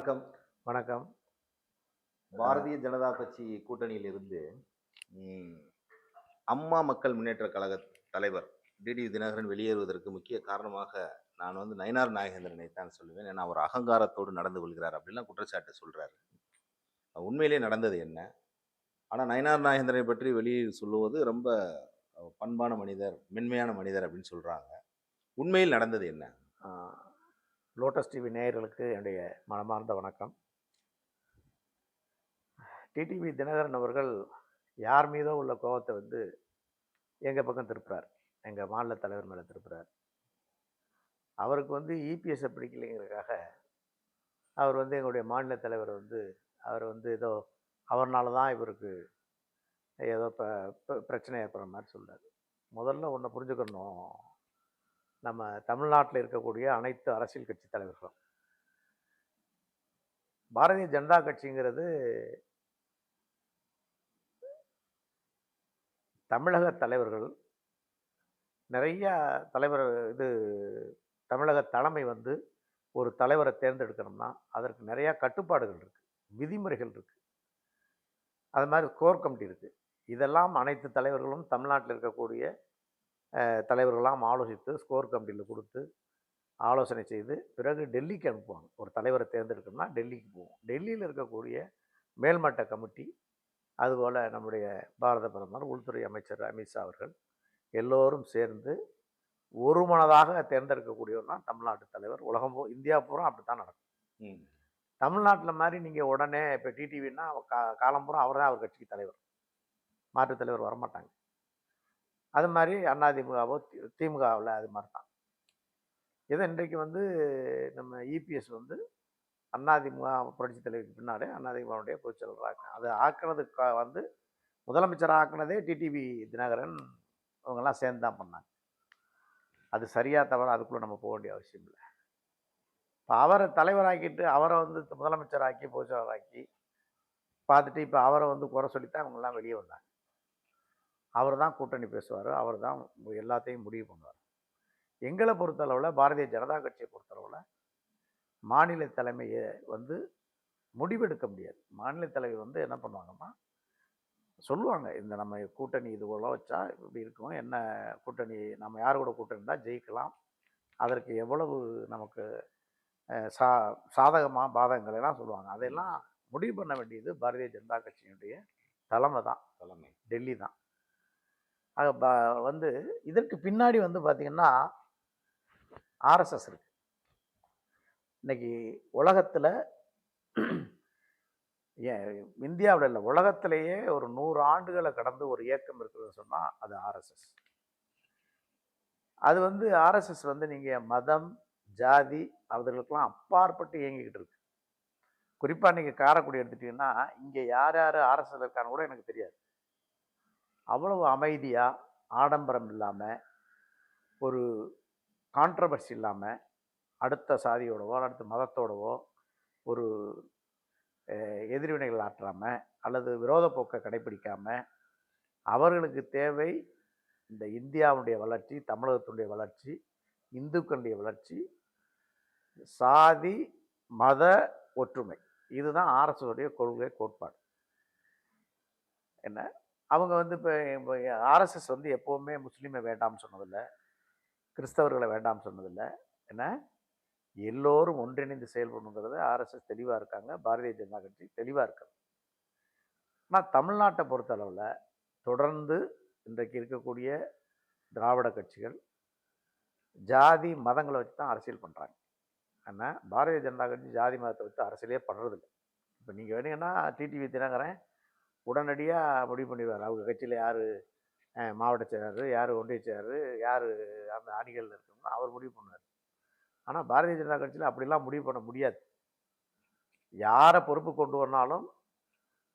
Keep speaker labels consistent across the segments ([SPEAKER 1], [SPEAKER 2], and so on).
[SPEAKER 1] வணக்கம்.
[SPEAKER 2] வணக்கம்.
[SPEAKER 1] பாரதிய ஜனதா கட்சி கூட்டணியில் இருந்து அம்மா மக்கள் முன்னேற்ற கழக தலைவர் டிடி தினகரன் வெளியேறுவதற்கு முக்கிய காரணமாக நான் வந்து நயனார் நாயகேந்திரனை தான் சொல்லுவேன். ஏன்னா அவர் அகங்காரத்தோடு நடந்து கொள்கிறார் அப்படிலாம் குற்றச்சாட்டு சொல்கிறாரு உண்மையிலே நடந்தது என்ன? ஆனால் நயனார் நாயகேந்திரனை பற்றி வெளியில் சொல்லுவது ரொம்ப பண்பான மனிதர் மென்மையான மனிதர் அப்படின்னு சொல்கிறாங்க உண்மையில் நடந்தது என்ன?
[SPEAKER 2] லோட்டஸ் டிவி நேயர்களுக்கு என்னுடைய மனமார்ந்த வணக்கம். டிடிவி தினகரன் அவர்கள் யார் மீதோ உள்ள கோபத்தை வந்து எங்கள் பக்கம் திருப்புறார்? எங்கள் மாநில தலைவர் மேலே திருப்புறார். அவருக்கு வந்து இபிஎஸ்ஸை பிடிக்கலைங்கிறதுக்காக அவர் வந்து எங்களுடைய மாநில தலைவர் வந்து அவர் வந்து ஏதோ அவர்னால தான் இவருக்கு ஏதோ இப்போ பிரச்சனை ஏற்படுற மாதிரி சொல்கிறார் முதல்ல ஒன்றை புரிஞ்சுக்கணும். நம்ம தமிழ்நாட்டில் இருக்கக்கூடிய அனைத்து அரசியல் கட்சி தலைவர்களும். பாரதிய ஜனதா கட்சிங்கிறது தமிழக தலைவர்கள் நிறைய தலைவர் இது தமிழக தலைமை வந்து ஒரு தலைவரை தேர்ந்தெடுக்கணும்னா அதற்கு நிறையா கட்டுப்பாடுகள் இருக்குது விதிமுறைகள் இருக்குது அது மாதிரி கோர் கமிட்டி இருக்குது இதெல்லாம் அனைத்து தலைவர்களும் தமிழ்நாட்டில் இருக்கக்கூடிய தலைவர்களாம் ஆலோசித்து ஸ்கோர் கமிட்டியில் கொடுத்து ஆலோசனை செய்து பிறகு டெல்லிக்கு அனுப்புவாங்க. ஒரு தலைவரை தேர்ந்தெடுக்கணும்னா டெல்லிக்கு போவோம். டெல்லியில் இருக்கக்கூடிய மேல்மட்ட கமிட்டி அதுபோல் நம்முடைய பாரத பிரதமர் உள்துறை அமைச்சர் அமித்ஷா அவர்கள் எல்லோரும் சேர்ந்து ஒரு மனதாக தேர்ந்தெடுக்கக்கூடியவர் தான் தமிழ்நாட்டு தலைவர். உலகம் பூ இந்தியா பூரா அப்படி தான் நடக்கும் தமிழ்நாட்டில் மாதிரி நீங்கள் உடனே இப்போ டிடிவின்னா கா காலம் பூரா அவர் தான் அவர் கட்சிக்கு தலைவர். மாற்றுத் தலைவர் வரமாட்டாங்க. அது மாதிரி அதிமுகவோ திமுகவில் அது மாதிரி தான் இதை இன்றைக்கு வந்து நம்ம இபிஎஸ் வந்து அதிமுக புரட்சி தலைவருக்கு பின்னாடி அதிமுகவுடைய பொதுச்செயலர் அது ஆக்கினதுக்கு வந்து முதலமைச்சர் ஆக்கினதே டிடிவி தினகரன். அவங்கெல்லாம் சேர்ந்து தான் பண்ணாங்க. அது சரியாக தவிர அதுக்குள்ளே நம்ம போக வேண்டிய அவசியம் இல்லை. இப்போ அவரை தலைவராக்கிட்டு அவரை வந்து முதலமைச்சராக்கி பொதுச்செயலராக்கி பார்த்துட்டு இப்போ அவரை வந்து குறை சொல்லித்தான் அவங்கெல்லாம் வெளியே வந்தாங்க. அவர் தான் கூட்டணி பேசுவார் அவர் தான் எல்லாத்தையும் முடிவு பண்ணுவார். எங்களை பொறுத்தளவில் பாரதிய ஜனதா கட்சியை பொறுத்தளவில் மாநில தலைமையை வந்து முடிவெடுக்க முடியாது. மாநில தலைவர் வந்து என்ன பண்ணுவாங்கன்னா சொல்லுவாங்க இந்த நம்ம கூட்டணி இது போல வச்சா இப்படி இருக்கும் என்ன கூட்டணி நம்ம யார் கூட கூட்டணி தான் ஜெயிக்கலாம். அதற்கு எவ்வளவு நமக்கு சா சாதகமாக பாதகங்கள் எல்லாம் சொல்லுவாங்க. அதெல்லாம் முடிவு பண்ண வேண்டியது பாரதிய ஜனதா கட்சியினுடைய தலைமை தான்
[SPEAKER 1] தலைமை.
[SPEAKER 2] டெல்லி தான். ஆக வந்து இதற்கு பின்னாடி வந்து பார்த்திங்கன்னா ஆர்எஸ்எஸ் இருக்கு. இன்னைக்கு உலகத்தில் இந்தியாவில் இல்லை உலகத்திலேயே ஒரு நூறு ஆண்டுகளை கடந்து ஒரு இயக்கம் இருக்குதுன்னு சொன்னால் அது ஆர்எஸ்எஸ் அது வந்து ஆர்எஸ்எஸ் வந்து நீங்கள் மதம் ஜாதி அவர்களுக்கெல்லாம் அப்பாற்பட்டு இயங்கிக்கிட்டு இருக்கு. குறிப்பாக நீங்கள் காரைக்குடி எடுத்துட்டிங்கன்னா இங்கே யார் யார் ஆர்எஸ்எஸ் இருக்கான்னு கூட எனக்கு தெரியாது. அவ்வளவு அமைதியாக ஆடம்பரம் இல்லாமல் ஒரு கான்ட்ரவர்சி இல்லாமல் அடுத்த சாதியோடவோ அடுத்த மதத்தோடவோ ஒரு எதிர்வினைகள் ஆற்றாமல் அல்லது விரோத போக்கை கடைபிடிக்காமல் அவர்களுக்கு தேவை இந்த இந்தியாவுடைய வளர்ச்சி தமிழகத்தினுடைய வளர்ச்சி இந்துக்களுடைய வளர்ச்சி சாதி மத ஒற்றுமை. இதுதான் ஆர்எஸ்எஸுடைய கொள்கை கோட்பாடு. என்ன? அவங்க வந்து இப்போ ஆர்எஸ்எஸ் வந்து எப்போவுமே முஸ்லீமை வேண்டாம்னு சொன்னதில்லை. கிறிஸ்தவர்களை வேண்டாம்னு சொன்னதில்லை. என்ன? எல்லோரும் ஒன்றிணைந்து செயல்படணுங்கிறது ஆர்எஸ்எஸ் தெளிவாக இருக்காங்க. பாரதிய ஜனதா கட்சி தெளிவாக இருக்காங்க ஆனால் தமிழ்நாட்டை பொறுத்தளவில் தொடர்ந்து இன்றைக்கு இருக்கக்கூடிய திராவிட கட்சிகள் ஜாதி மதங்களை வச்சு தான் அரசியல் பண்ணுறாங்க ஆனால் பாரதிய ஜனதா கட்சி ஜாதி மதத்தை வச்சு அரசியலே பண்ணுறதில்ல இப்போ நீங்கள் வேணுங்கன்னா டிடிவி தினகரன் உடனடியாக முடிவு பண்ணிடுவார். அவங்க கட்சியில் யார் மாவட்ட செயலாளர் யார் ஒன்றிய செயலாளர் யார் அந்த அணிகளில் இருக்கணும்னு அவர் முடிவு பண்ணுவார். ஆனால் பாரதிய ஜனதா கட்சியில் அப்படிலாம் முடிவு பண்ண முடியாது. யாரை பொறுப்பு கொண்டு வந்தாலும்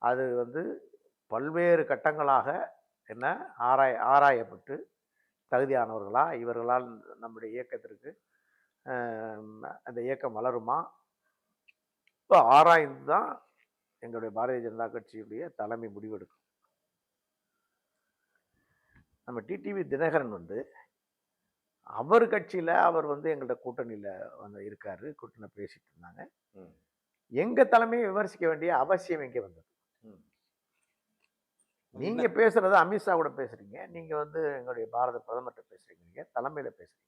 [SPEAKER 2] அது வந்து பல்வேறு கட்டங்களாக என்ன ஆராய ஆராயப்பட்டு தகுதியானவர்களா இவர்களால் நம்முடைய இயக்கத்திற்கு அந்த இயக்கம் வளருமா? இப்போ ஆராய்ந்து தான் எங்களுடைய பாரதிய ஜனதா கட்சியுடைய தலைமை முடிவெடுக்கும். நம்ம டிடிவி தினகரன் வந்து அவர் கட்சியில் அவர் வந்து எங்கள்கிட்ட கூட்டணியில் வந்து இருக்காரு கூட்டணி பேசிட்டு இருந்தாங்க.
[SPEAKER 1] ம்.
[SPEAKER 2] எங்க தலைமையை விமர்சிக்க வேண்டிய அவசியம் எங்கே வந்தது?
[SPEAKER 1] ம்.
[SPEAKER 2] நீங்க பேசுறது அமித்ஷா கூட பேசுறீங்க நீங்க வந்து எங்களுடைய பாரத பிரதமர்கிட்ட பேசுறீங்க நீங்க தலைமையில பேசுறீங்க.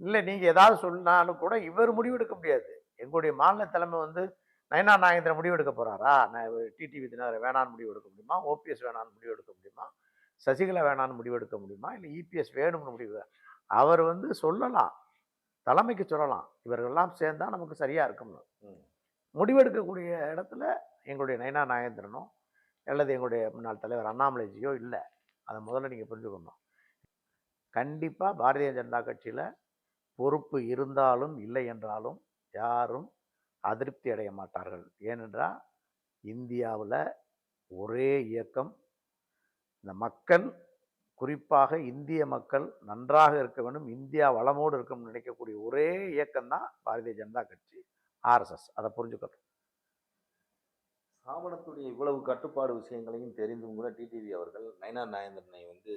[SPEAKER 2] இல்ல நீங்க ஏதாவது சொன்னாலும் கூட இவர் முடிவெடுக்க முடியாது. எங்களுடைய மாநில தலைமை வந்து நயனா நாகேந்திரன் முடிவெடுக்க போகிறாரா நான் டிடிவி தினகரன் வேணான்னு முடிவெடுக்க முடியுமா? ஓபிஎஸ் வேணான்னு முடிவெடுக்க முடியுமா? சசிகலா வேணான்னு முடிவெடுக்க முடியுமா? இல்லை இபிஎஸ் வேணும்னு முடிவு? அவர் வந்து சொல்லலாம். தலைமைக்கு சொல்லலாம். இவர்கள்லாம் சேர்ந்தா நமக்கு சரியாக இருக்கும்னு. முடிவெடுக்கக்கூடிய இடத்துல எங்களுடைய நயனா நாகேந்திரனோ அல்லது எங்களுடைய முன்னாள் தலைவர் அண்ணாமலைஜியோ இல்லை. அதை முதல்ல நீங்கள் புரிஞ்சுக்கணும். கண்டிப்பாக பாரதிய ஜனதா கட்சியில் பொறுப்பு இருந்தாலும் இல்லை என்றாலும் யாரும் அதிருப்தி அடைய மாட்டார்கள். ஏனென்றால் இந்தியாவில் ஒரே இயக்கம். இந்த மக்கள் குறிப்பாக இந்திய மக்கள் நன்றாக இருக்க வேண்டும். இந்தியா வளமோடு இருக்கணும்னு நினைக்கக்கூடிய ஒரே இயக்கம் தான் பாரதிய ஜனதா கட்சி ஆர்எஸ்எஸ் அதை புரிஞ்சுக்கணும்.
[SPEAKER 1] ஸ்தாபனத்துடைய இவ்வளவு கட்டுப்பாடு விஷயங்களையும் தெரிந்தும் கூட டிடிவி அவர்கள் நயனார் நாகேந்திரனை வந்து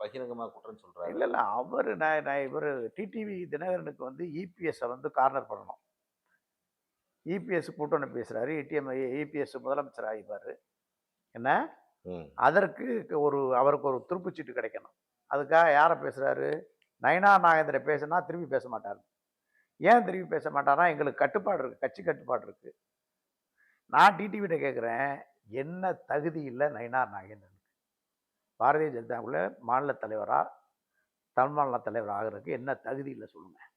[SPEAKER 1] பகிரங்கமா குற்றம் சொல்றாரு.
[SPEAKER 2] இல்லை இல்லை. அவர் நான் இவர் டிடிவி தினகரனுக்கு வந்து இபிஎஸ்ஸை வந்து கார்னர் பண்ணணும். இபிஎஸ் கூட்டணி பேசுகிறாரு ஏடிஎம் இபிஎஸ் முதலமைச்சர் ஆகிப்பார் என்ன. அதற்கு ஒரு அவருக்கு ஒரு துருப்புச்சீட்டு கிடைக்கணும். அதுக்காக யாரை பேசுகிறாரு நயனா நாகேந்திர பேசுனா திரும்பி பேச மாட்டார். ஏன் திரும்பி பேச மாட்டார்னா எங்களுக்கு கட்டுப்பாடு இருக்குது கட்சி கட்டுப்பாடு இருக்குது நான் டிடிவிட்ட கேட்குறேன் என்ன தகுதி இல்லை நயனார் நாகேந்திரனுக்கு? பாரதிய ஜனதாவுல மாநில தலைவராக தமிழ் மாநில தலைவர் ஆகிறதுக்கு என்ன தகுதி இல்லை சொல்லுங்கள்.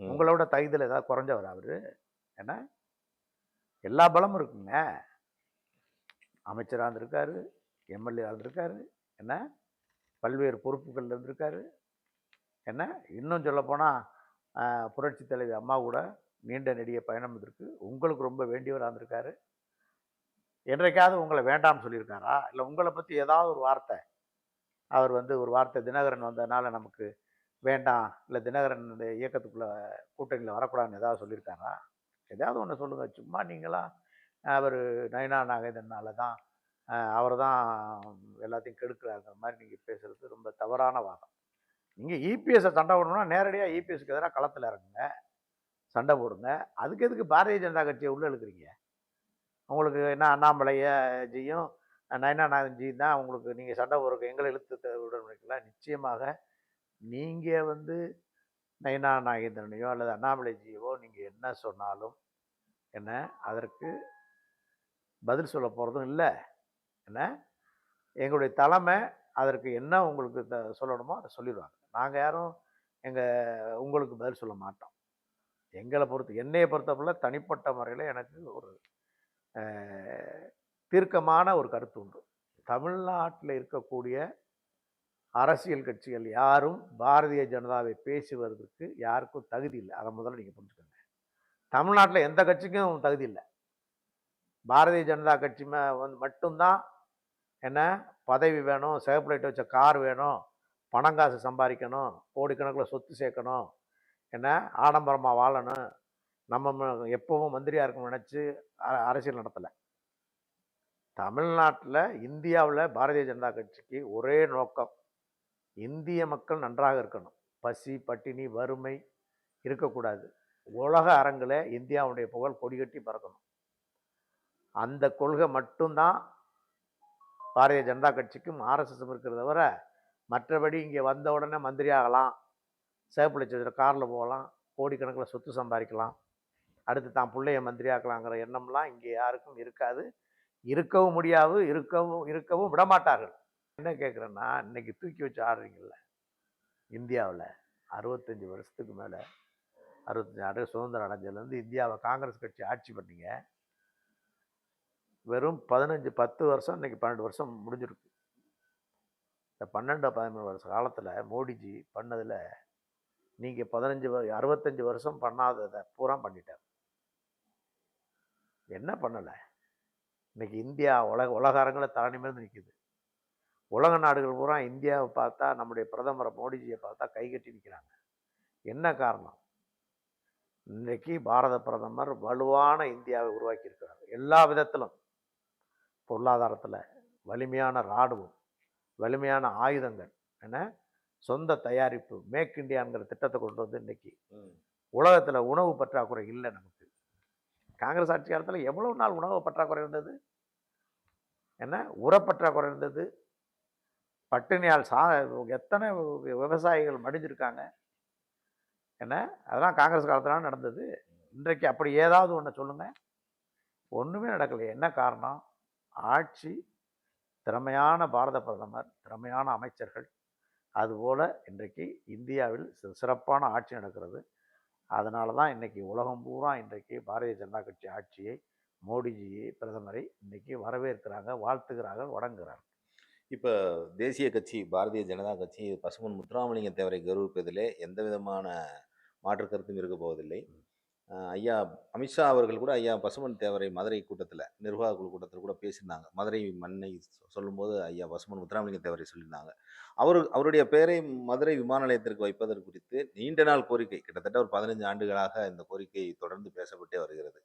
[SPEAKER 2] உங்களோட தகுதியில் ஏதாவது குறைஞ்சவர் அவரு? என்ன? எல்லா பலமும் இருக்குங்க. அமைச்சராக இருந்திருக்காரு எம்எல்ஏ இருந்திருக்காரு என்ன? பல்வேறு பொறுப்புகள் இருந்திருக்காரு என்ன? இன்னும் சொல்லப்போனால் புரட்சி தலைவி அம்மா கூட நீண்ட நெடிய பயணம் இருந்திருக்கு உங்களுக்கு ரொம்ப வேண்டியவராக இருந்திருக்காரு. என்றைக்காவது உங்களை வேண்டாம்னு சொல்லியிருக்காரா? இல்லை உங்களை பற்றி ஏதாவது ஒரு வார்த்தை. அவர் வந்து ஒரு வார்த்தை தினகரன் வந்ததுனால நமக்கு வேண்டாம். இல்லை தினகரன் இந்த இயக்கத்துக்குள்ளே கூட்டணியில் வரக்கூடாதுன்னு ஏதாவது சொல்லியிருக்காரா? ஏதாவது ஒன்று சொல்லுங்கள் சும்மா நீங்களாம் அவர் நயனா நாகேந்திரனால தான் அவர் தான் எல்லாத்தையும் கெடுக்கிறாருங்கிற மாதிரி நீங்கள் பேசுகிறது ரொம்ப தவறான வாதம். நீங்கள் இபிஎஸ்ஸை சண்டை போடணும்னா நேரடியாக இபிஎஸ்க்கு எதிராக களத்தில் இறங்குங்க சண்டை போடுங்க. அதுக்கு எதுக்கு பாரதிய ஜனதா கட்சியை உள்ளே இழுக்கிறீங்க? உங்களுக்கு என்ன அண்ணாமலைய ஜியும் நயனா ஜி தான் உங்களுக்கு நீங்கள் சண்டை போடுறதுக்கு எங்களை இழுத்து விட நிச்சயமாக நீங்கள் வந்து நயனா நாகேந்திரனையோ அல்லது அண்ணாமலைஜியவோ நீங்கள் என்ன சொன்னாலும் என்ன அதற்கு பதில் சொல்ல போகிறதும் இல்லை. என்ன? எங்களுடைய தலைமை அதற்கு என்ன உங்களுக்கு த சொல்லணுமோ அதை சொல்லிடுவாங்க. நாங்கள் யாரும் எங்கள் உங்களுக்கு பதில் சொல்ல மாட்டோம். எங்களை பொறுத்து என்னையை பொறுத்தவரை தனிப்பட்ட முறையில் எனக்கு ஒரு தீர்க்கமான ஒரு கருத்து உண்டு. தமிழ்நாட்டில் இருக்கக்கூடிய அரசியல் கட்சிகள் யாரும் பாரதிய ஜனதாவை பேசுவதற்கு யாருக்கும் தகுதி இல்லை. அதை முதல்ல நீங்கள் புரிஞ்சுக்கோங்க. தமிழ்நாட்டில் எந்த கட்சிக்கும் தகுதி இல்லை. பாரதிய ஜனதா கட்சி வந்து மட்டும்தான் என்ன பதவி வேணும் சிவப்பு வச்ச கார் வேணும் பணம் காசு சம்பாதிக்கணும் கோடிக்கணக்கில் சொத்து சேர்க்கணும் என்ன ஆடம்பரமாக வாழணும் நம்ம எப்பவும் மந்திரியாக இருக்கணும்னு நினச்சி அரசியல் நடத்தலை. தமிழ்நாட்டில் இந்தியாவில் பாரதிய ஜனதா கட்சிக்கு ஒரே நோக்கம் இந்திய மக்கள் நன்றாக இருக்கணும். பசி பட்டினி வறுமை இருக்கக்கூடாது. உலக அரங்கில் இந்தியாவுடைய புகழ் கொடிகட்டி பறக்கணும். அந்த கொள்கை மட்டும்தான் பாரதிய ஜனதா கட்சிக்கும் ஆர்எஸ்எஸும் இருக்கிறத தவிர மற்றபடி இங்கே வந்த உடனே மந்திரி ஆகலாம் சேப்பு காரில் போகலாம் கோடிக்கணக்கில் சொத்து சம்பாதிக்கலாம் அடுத்து தான் பிள்ளைய மந்திரி ஆக்கலாங்கிற எண்ணம்லாம் இங்கே யாருக்கும் இருக்காது. இருக்கவும் முடியாது இருக்கவும் இருக்கவும் விடமாட்டார்கள். என்ன கேட்குறேன்னா இன்னைக்கு தூக்கி வச்சு ஆடுறீங்கல்ல இந்தியாவில் அறுபத்தஞ்சி வருஷத்துக்கு மேலே அறுபத்தஞ்சி ஆண்டு சுதந்திரம் அடைஞ்சதுலேருந்து இந்தியாவை காங்கிரஸ் கட்சி ஆட்சி பண்ணீங்க. வெறும் பதினஞ்சு பத்து வருஷம் இன்னைக்கு பன்னெண்டு வருஷம் முடிஞ்சிருக்கு. இந்த பன்னெண்டு பதிமூணு வருஷ காலத்தில் மோடிஜி பண்ணதில் நீங்கள் பதினஞ்சு வ- அறுபத்தஞ்சு வருஷம் பண்ணாததை பூரா பண்ணிட்டார். என்ன பண்ணலை? இன்னைக்கு இந்தியா உலக உலக அரங்கில் தலை நிற்கிது உலக நாடுகள் பூரா இந்தியாவை பார்த்தா நம்முடைய பிரதமரை மோடிஜியை பார்த்தா கைகட்டி நிற்கிறாங்க என்ன காரணம்? இன்றைக்கு பாரத பிரதமர் வலுவான இந்தியாவை உருவாக்கி இருக்கிறார் எல்லா விதத்திலும். பொருளாதாரத்தில் வலிமையான ராணுவம் வலிமையான ஆயுதங்கள் என்ன? சொந்த தயாரிப்பு மேக் இந்தியாங்கிற திட்டத்தை கொண்டு வந்து இன்னைக்கு
[SPEAKER 1] ம்.
[SPEAKER 2] உலகத்தில் உணவு பற்றாக்குறை இல்லை நமக்கு. காங்கிரஸ் ஆட்சி காலத்தில் எவ்வளவு நாள் உணவு பற்றாக்குறை இருந்தது? என்ன? உரப்பற்றாக்குறை இருந்தது? பட்டினியால் சா எத்தனை விவசாயிகள் மடிஞ்சிருக்காங்க? என்ன? அதெல்லாம் காங்கிரஸ் காலத்தில் நடந்தது. இன்றைக்கு அப்படி ஏதாவது ஒன்று சொல்லுங்கள் ஒன்றுமே நடக்கலையே. என்ன காரணம்? ஆட்சி திறமையான பாரத பிரதமர் திறமையான அமைச்சர்கள். அதுபோல் இன்றைக்கு இந்தியாவில் சிறப்பான ஆட்சி நடக்கிறது. அதனால தான் இன்றைக்கி உலகம் பூரா இன்றைக்கு பாரதிய ஜனதா கட்சி ஆட்சியை மோடிஜியை பிரதமரை இன்றைக்கி வரவேற்கிறாங்க வாழ்த்துகிறார்கள் வணங்குகிறார்கள்.
[SPEAKER 1] இப்போ தேசிய கட்சி பாரதிய ஜனதா கட்சி பசுமன் முத்துராமலிங்க தேவரை கௌரவிப்பதிலே எந்த விதமான மாற்று கருத்தும் இருக்க போவதில்லை. ஐயா அமித்ஷா அவர்கள் கூட ஐயா பசுமன் தேவரை மதுரை கூட்டத்தில் நிர்வாக குழு கூட்டத்தில் கூட பேசியிருந்தாங்க. மதுரை மண்ணை சொல்லும்போது ஐயா பசுமன் முத்துராமலிங்க தேவரை சொல்லியிருந்தாங்க. அவர் அவருடைய பெயரை மதுரை விமான நிலையத்திற்கு வைப்பதற்கு குறித்து நீண்ட நாள் கோரிக்கை கிட்டத்தட்ட ஒரு பதினஞ்சு ஆண்டுகளாக இந்த கோரிக்கை தொடர்ந்து பேசப்பட்டே வருகிறது.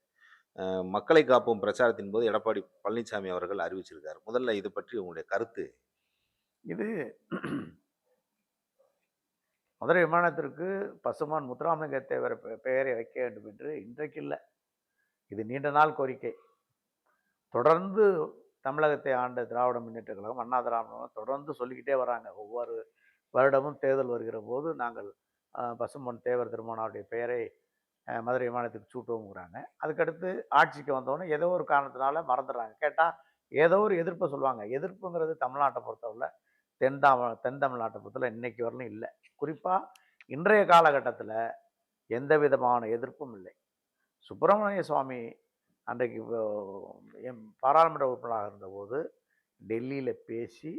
[SPEAKER 1] மக்களை காப்போம் பிரச்சாரத்தின் போது எடப்பாடி பழனிசாமி அவர்கள் அறிவிச்சிருக்கார். முதல்ல இது பற்றி உங்களுடைய கருத்து?
[SPEAKER 2] இது மதுரை விமானத்திற்கு பசுமான் முத்துராமலிங்க தேவர் பெ- பெயரை வைக்க வேண்டும் என்று இன்றைக்கு இல்லை இது நீண்ட நாள் கோரிக்கை. தொடர்ந்து தமிழகத்தை ஆண்ட திராவிட முன்னேற்ற கழகம் அண்ணா திராவிடம் தொடர்ந்து சொல்லிக்கிட்டே வராங்க. ஒவ்வொரு வருடமும் தேர்தல் வருகிற போது நாங்கள் அஹ், பசும்பொன் தேவர் திருமணாவுடைய பெயரை மதுரை விமானத்துக்கு சூட்டுவோங்கிறாங்க அதுக்கடுத்து ஆட்சிக்கு வந்தோடனே ஏதோ ஒரு காரணத்தினால மறந்துடுறாங்க. கேட்டால் ஏதோ ஒரு எதிர்ப்பை சொல்லுவாங்க. எதிர்ப்புங்கிறது தமிழ்நாட்டை பொறுத்தவரை தென் தமிழ் தென் தமிழ்நாட்டை பொறுத்தவரை இன்னைக்கு வரலும் இல்லை. குறிப்பாக இன்றைய காலகட்டத்தில் எந்த விதமான எதிர்ப்பும் இல்லை. சுப்பிரமணிய சுவாமி அன்றைக்கு என் எம் பாராளுமன்ற உறுப்பினராக இருந்தபோது டெல்லியில் பேசி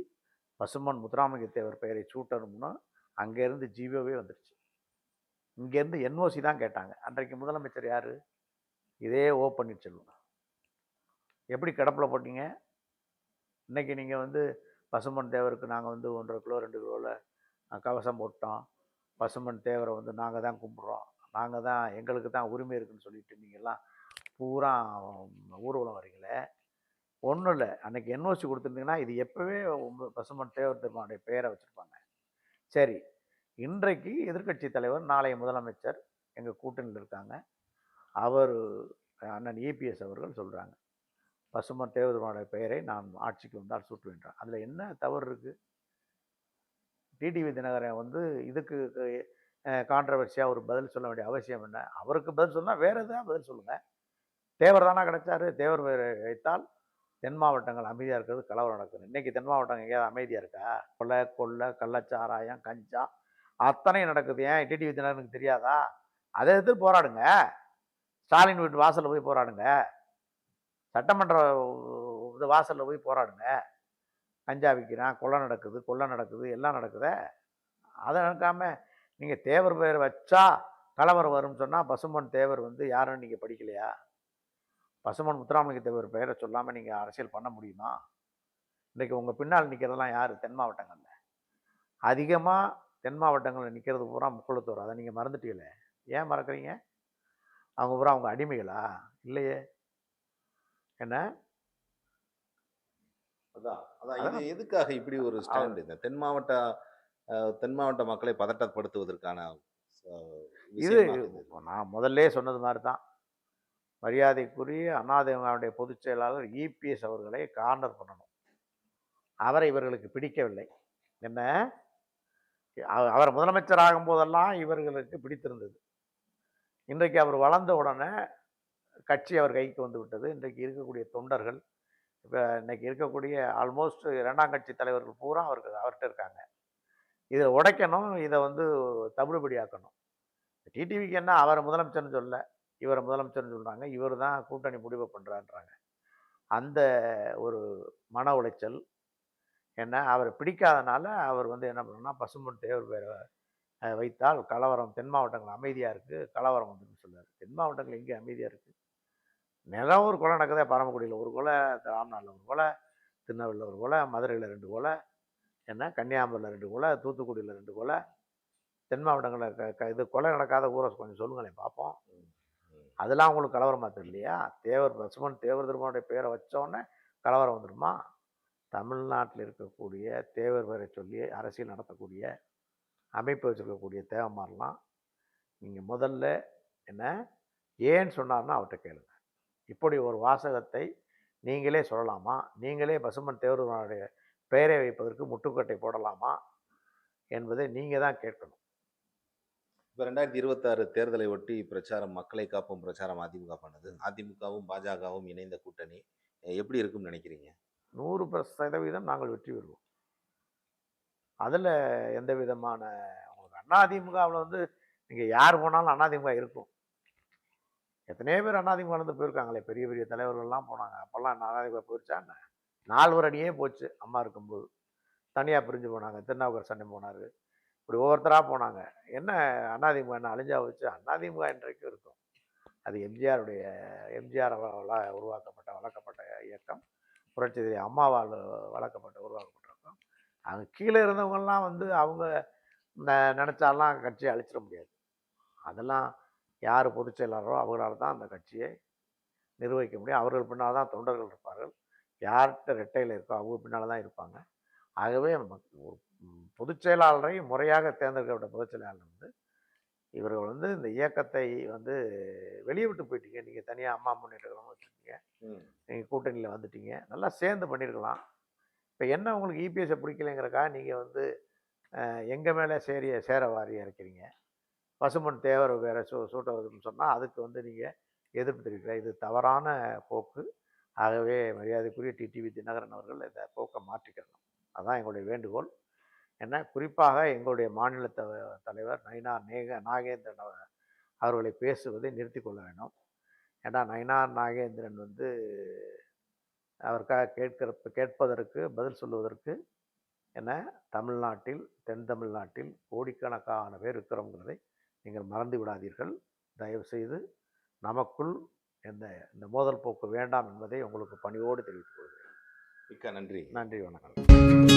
[SPEAKER 2] பசுமன் முத்துராமலிங்க தேவர் பெயரை சூட்டணும்னு அங்கேருந்து ஜீவோவே வந்துருச்சு. இங்கேருந்து என்ஓசி தான் கேட்டாங்க. அன்றைக்கு முதலமைச்சர் யார்? இதே ஓ பன்னீர்செல்வம் எப்படி கிடப்பில் போட்டீங்க? இன்றைக்கி நீங்கள் வந்து பசுமன் தேவருக்கு நாங்கள் வந்து ஒன்றரை கிலோ ரெண்டு கிலோவில் கவசம் போட்டோம். பசுமன் தேவரை வந்து நாங்கள் தான் கும்பிட்றோம். நாங்கள் தான் எங்களுக்கு தான் உரிமை இருக்குதுன்னு சொல்லிட்டு நீங்கள்லாம் பூரா ஊர்வலம் வரீங்களே ஒன்றும் இல்லை. அன்றைக்கி என்ஓசி கொடுத்துருந்தீங்கன்னா இது எப்போவே பசுமன் தேவர் திருமாவுடைய பெயரை வச்சுருப்பாங்க. சரி இன்றைக்கு எதிர்க்கட்சி தலைவர் நாளைய முதலமைச்சர் எங்கள் கூட்டணியில் இருக்காங்க. அவர் அண்ணன் இபிஎஸ் அவர்கள் சொல்கிறாங்க பசுமன் தேவதனுடைய பெயரை நான் ஆட்சிக்கு வந்தால் சூட்டுவேன்றான் அதில் என்ன தவறு இருக்குது டிடிவி தினகரன் வந்து இதுக்கு கான்ட்ரவர்சியாக ஒரு பதில் சொல்ல வேண்டிய அவசியம் என்ன? அவருக்கு பதில் சொன்னால் வேறு எதாவது பதில் சொல்லுங்கள் தேவர் தானா கிடைச்சாரு? தேவர் வைத்தால் தென் மாவட்டங்கள் அமைதியாக இருக்கிறது கலவரம் நடக்குது. இன்றைக்கி தென் மாவட்டம் எங்கேயாவது அமைதியாக இருக்கா? கொலை கொள்ளை கள்ளச்சாராயம் கஞ்சா அத்தனையும் நடக்குது. ஏன்? டிடிவி தினகரனுக்கு தெரியாதா? அதை எதிர்த்து போராடுங்க. ஸ்டாலின் வீட்டு வாசலில் போய் போராடுங்க. சட்டமன்ற இது வாசலில் போய் போராடுங்க. கஞ்சா விற்கிறான் கொள்ளை நடக்குது கொள்ளை நடக்குது எல்லாம் நடக்குதே. அதை நடக்காம நீங்கள் தேவர் பெயர் வச்சா கலவரம் வரும்னு சொன்னால் பசுமன் தேவர் வந்து யாருன்னு நீங்கள் படிக்கலையா? பசுமன் முத்துராமலிங்க தேவர் பெயரை சொல்லாமல் நீங்கள் அரசியல் பண்ண முடியுமா? இன்றைக்கி உங்கள் பின்னால் நிற்கிறதெல்லாம் யார்? தென் மாவட்டங்களில். அதிகமாக தென் மாவட்டங்களில் நிற்கிறது பூரா முக்குளத்தூர். அதை நீங்கள் மறந்துட்டீங்களே? ஏன் மறக்கிறீங்க? அவங்க பூரா அவங்க அடிமைகளா? இல்லையே. என்ன?
[SPEAKER 1] அதான் அதான். எதுக்காக இப்படி ஒரு ஸ்டாண்ட் இந்த தென் மாவட்ட தென் மாவட்ட மக்களை பதட்டப்படுத்துவதற்கான
[SPEAKER 2] இது. நான் முதல்ல சொன்னது மாதிரி தான் மரியாதைக்குரிய அண்ணாதிமுகவுடைய பொதுச் செயலாளர் இபிஎஸ் அவர்களை கார்னர் பண்ணணும். அவரை இவர்களுக்கு பிடிக்கவில்லை. என்ன? அவர் முதலமைச்சர் ஆகும் போதெல்லாம் இவர்களுக்கு பிடித்திருந்தது. இன்றைக்கு அவர் வளர்ந்த உடனே கட்சி அவர் கைக்கு வந்து விட்டது. இன்றைக்கு இருக்கக்கூடிய தொண்டர்கள் இப்போ இன்றைக்கி இருக்கக்கூடிய ஆல்மோஸ்ட் இரண்டாம் கட்சி தலைவர்கள் பூரா அவருக்கு அவர்கிட்ட இருக்காங்க. இதை உடைக்கணும் இதை வந்து தவிடுபடியாக்கணும். டிடிவிக்கு என்ன அவரை முதலமைச்சர்னு சொல்ல இவரை முதலமைச்சர்னு சொல்கிறாங்க இவர் தான் கூட்டணி முடிவு பண்ணுறான்றாங்க அந்த ஒரு மன உளைச்சல் என்ன அவரை பிடிக்காதனால அவர் வந்து என்ன பண்ணணும்னா பசும்பொன் தேவர் பேரை வைத்தால் கலவரம் தென் மாவட்டங்கள் அமைதியாக இருக்குது கலவரம் வந்துன்னு சொல்லுவார் தென் மாவட்டங்கள் எங்கே அமைதியாக இருக்குது நிலம் ஒரு கொலை நடக்குதே பரமக்குடியில் ஒரு கொலை ராம்நாட்டில் ஒரு கொலை திருநெல்வேலியில் ஒரு கொலை மதுரையில் ரெண்டு கொலை என்ன கன்னியாகுமரியில் ரெண்டு கொலை தூத்துக்குடியில் ரெண்டு கொலை தென் மாவட்டங்களில் க க இது கொலை நடக்காத ஊரை கொஞ்சம் சொல்லுங்களேன் பார்ப்போம். அதெல்லாம் உங்களுக்கு கலவரமாக தெரியலையா? தேவர் பசுமன் தேவர் திருமணடைய பேரை வச்சோடனே கலவரம் வந்துடுமா தமிழ்நாட்டில் இருக்கக்கூடிய தேவர் வரை சொல்லி அரசியல் நடத்தக்கூடிய அமைப்பு வச்சுருக்கக்கூடிய தேவமாரெலாம் நீங்கள் முதல்ல என்ன ஏன்னு சொன்னார்னா அவர்கிட்ட கேளுங்க. இப்படி ஒரு வாசகத்தை நீங்களே சொல்லலாமா? நீங்களே பசுமன் தேவருடைய பெயரை வைப்பதற்கு முட்டுக்கட்டை போடலாமா? என்பதை நீங்கள் தான் கேட்கணும்.
[SPEAKER 1] இப்போ ரெண்டாயிரத்தி இருபத்தாறு தேர்தலை ஒட்டி பிரச்சாரம் மக்களை காப்பும் பிரச்சாரம் அதிமுக பண்ணுது. அதிமுகவும் பாஜகவும் இணைந்த கூட்டணி எப்படி இருக்கும்னு நினைக்கிறீங்க?
[SPEAKER 2] நூறு சதவீதம் நாங்கள் வெற்றி பெறுவோம். அதில் எந்த விதமான உங்களுக்கு அதிமுகவில் வந்து நீங்கள் யார் போனாலும் அதிமுக இருக்கும். எத்தனையோ பேர் அதிமுகலேருந்து போயிருக்காங்களே பெரிய பெரிய தலைவர்கள்லாம் போனாங்க. அப்போல்லாம் அதிமுக போயிருச்சா என்ன? நால்வர் அணியே போச்சு அம்மா இருக்கும்போது. தனியாக பிரிஞ்சு போனாங்க திருநாவுக்கர் சண்டை போனார். இப்படி ஒவ்வொருத்தராக போனாங்க. என்ன அண்ணாதிமுக என்ன அழிஞ்சா வச்சு அண்ணாதிமுக இன்றைக்கும் இருக்கும். அது எம்ஜிஆருடைய எம்ஜிஆர் உருவாக்கப்பட்ட வளர்க்கப்பட்ட இயக்கம். புரட்சி அம்மாவால் வளர்க்கப்பட்ட உருவாக்கப்பட்டிருக்கோம் அங்கே கீழே இருந்தவங்கெல்லாம் வந்து அவங்க நினச்சாலாம் கட்சியை அழிச்சிட முடியாது. அதெல்லாம் யார் பொதுச் செயலாளரோ அவங்களால தான் அந்த கட்சியை நிர்வகிக்க முடியும். அவர்கள் பின்னால் தான் தொண்டர்கள் இருப்பார்கள். யார்கிட்ட ரெட்டையில் இருக்கோ அவங்க பின்னால் தான் இருப்பாங்க. ஆகவே ஒரு பொதுச் செயலாளரை முறையாக தேர்ந்தெடுக்கப்பட்ட பொதுச் செயலாளர் வந்து இவர்கள் வந்து இந்த இயக்கத்தை வந்து வெளியே விட்டு போயிட்டீங்க. நீங்கள் தனியாக அம்மா முன்னேற்ற கழகம்
[SPEAKER 1] ம்.
[SPEAKER 2] நீங்கள் கூட்டணியில் வந்துட்டீங்க. நல்லா சேர்ந்து பண்ணியிருக்கலாம். இப்போ என்ன உங்களுக்கு இபிஎஸ்ஸை பிடிக்கலைங்கிறக்கா நீங்கள் வந்து எங்கள் மேலே சேரிய சேர வாரி இறக்கிறீங்க பசுமன் தேவர் வேற சூ சூட்டுறதுன்னு சொன்னால் அதுக்கு வந்து நீங்கள் எதிர்ப்பு தெரிவிக்கிற இது தவறான போக்கு. ஆகவே மரியாதைக்குரிய டிடிவி தினகரன் அவர்கள் இந்த போக்கை மாற்றிக்கிறணும் அதான் எங்களுடைய வேண்டுகோள். ஏன்னா குறிப்பாக எங்களுடைய மாநில தலைவர் நயினார் நேக நாகேந்திரன் அவர் அவர்களை பேசுவதை நிறுத்தி கொள்ள வேண்டும் ஏன்னா நயினார் நாகேந்திரன் வந்து அவருக்காக கேட்கிற கேட்பதற்கு பதில் சொல்லுவதற்கு என தமிழ்நாட்டில் தென் தமிழ்நாட்டில் கோடிக்கணக்கான பேர் இருக்கிறோங்கிறதை நீங்கள் மறந்து விடாதீர்கள். தயவு செய்து நமக்குள் எந்த இந்த மோதல் போக்கு வேண்டாம் என்பதை உங்களுக்கு பணிவோடு தெரிவித்துக் கொள்கிறேன்.
[SPEAKER 1] மிக்க நன்றி.
[SPEAKER 2] நன்றி வணக்கம்.